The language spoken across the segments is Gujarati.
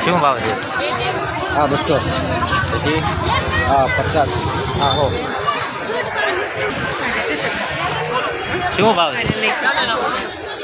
શું ભાવ છે? હા બસો. પછી? હા પચાસ. હા હો. શું ભાવ છે?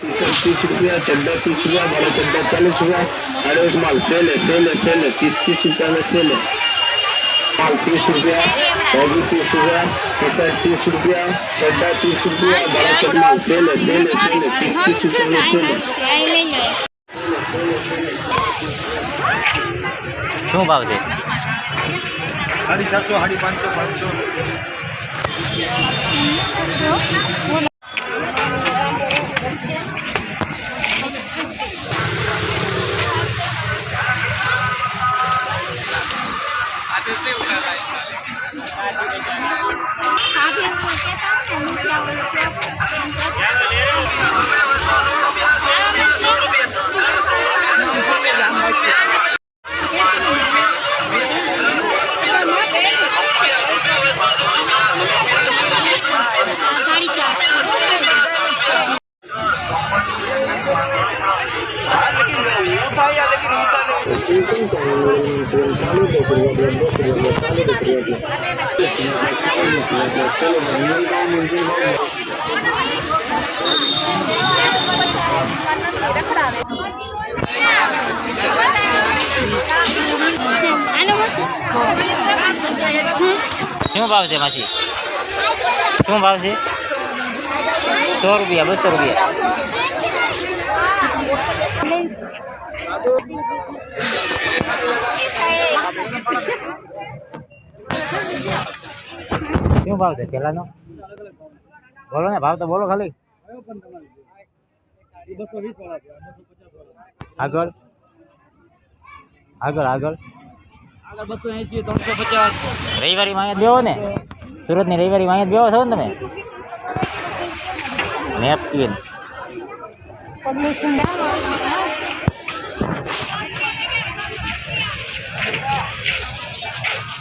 तीस रुपया चड्डा तीस रुपया बड़ा चड्डा चालीस रुपया हर एक माल सेल है सेल है सेल है तीस तीस रुपया में सेल है माल तीस रुपया बैगी तीस रुपया टी शर्ट तीस रुपया चड्डा तीस रुपया बड़ा चड्डा सेल है सेल है सेल है तीस तीस रुपया में सेल है શું ભાવ છે સાડી સાતસો સાડી પાંચસો પાંચસો શું ભાવ છે માસી શું ભાવ છે સો રૂપિયા બસો રૂપિયા શું ભાવ છે પેલાનો બોલો ને, ભાવ તો બોલો ખાલી. આગળ? આગળ આગળ. રવિવારી જ બેહો ને. સુરતની રવિવારીમાં અહીંયા જ બેહો છો ને તમે? નેપકિન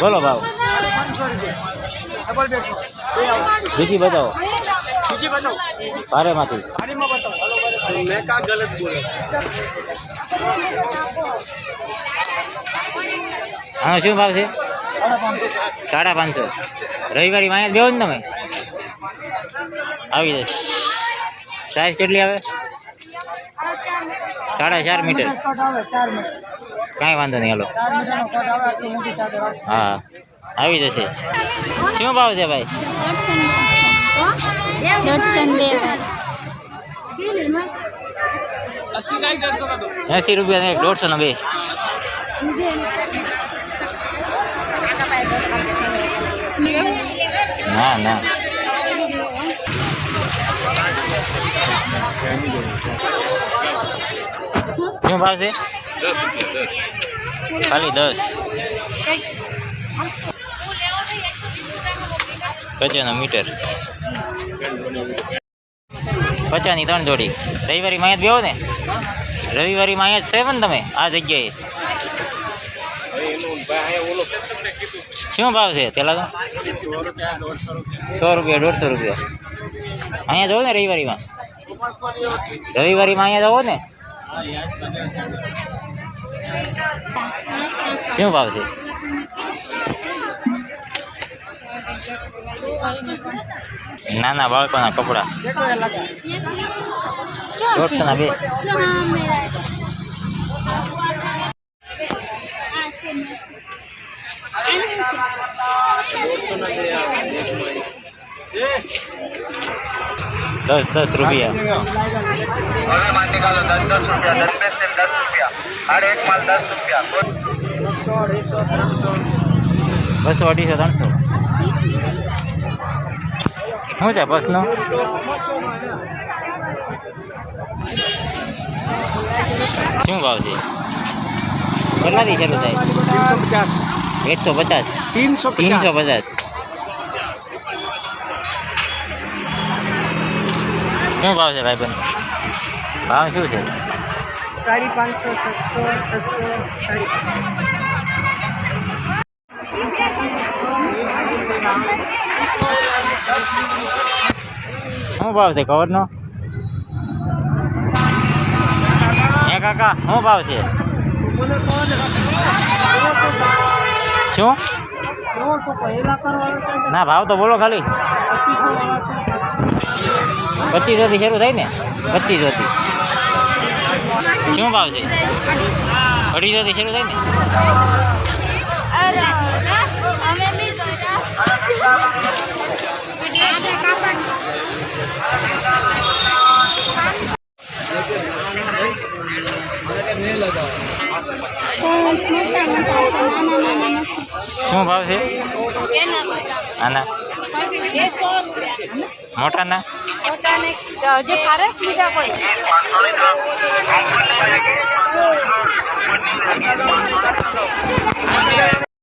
બોલો ભાવ. બીજી બતાવો. ભારેમાંથી. હા શું ભાવ છે? સાડા પાંચસો. રવિવારી અહીંયા બેવો ને તમે? આવી જશે સાઈઝ કેટલી આવે? સાડા ચાર મીટર. કાંઈ વાંધો નહીં, હલો. હા, આવી જશે. શું ભાવ છે ભાઈ? એસી રૂપિયા એક, દોઢસો ને બે. ના ના. શું ભાવ છે? ખાલી દસ પચાસનો મીટર. પચાસની ત્રણ જોડી. રવિવારી માં જ બેહો ને? રવિવારી માં જ છે ને તમે, આ જગ્યાએ. શું ભાવ છે પેલા તો? સો રૂપિયા, દોઢસો રૂપિયા. અહીંયા જવો ને રવિવારીમાં? રવિવારીમાં અહીંયા જવો ને? શું ભાવ છે? નાના બાળકોના કપડા. દોઢસો બે. દસ દસ રૂપિયા. દસ દસ રૂપિયા દસ દસ રૂપિયા. હાડે એક માલ દસ રૂપિયા. બસો અઢીસો ત્રણસો. બસો અઢીસો ત્રણસો શું છે બસનો શું ભાવ છે? કેટલાથી શરૂ થાય? તીનસો પચાસ. એકસો પચાસ. તીનસો ત્રણસો પચાસ. શું ભાવ છે ભાઈ બંધ? ભાવ શું છે? સાડી પાંચસો, છસો છસો, સાડી શું ભાવ છે કવરનો હે કાકા, શું ભાવ છે? શું? ના, ભાવ તો બોલો ખાલી. પચીસોથી શરૂ થાય ને? પચીસોથી. શું ભાવ છે? અઢીસોથી શરૂ થાય ને? અરે અમે બી શું ભાવ છે? આના. મોટાના જે ખારસ લીધા કોઈ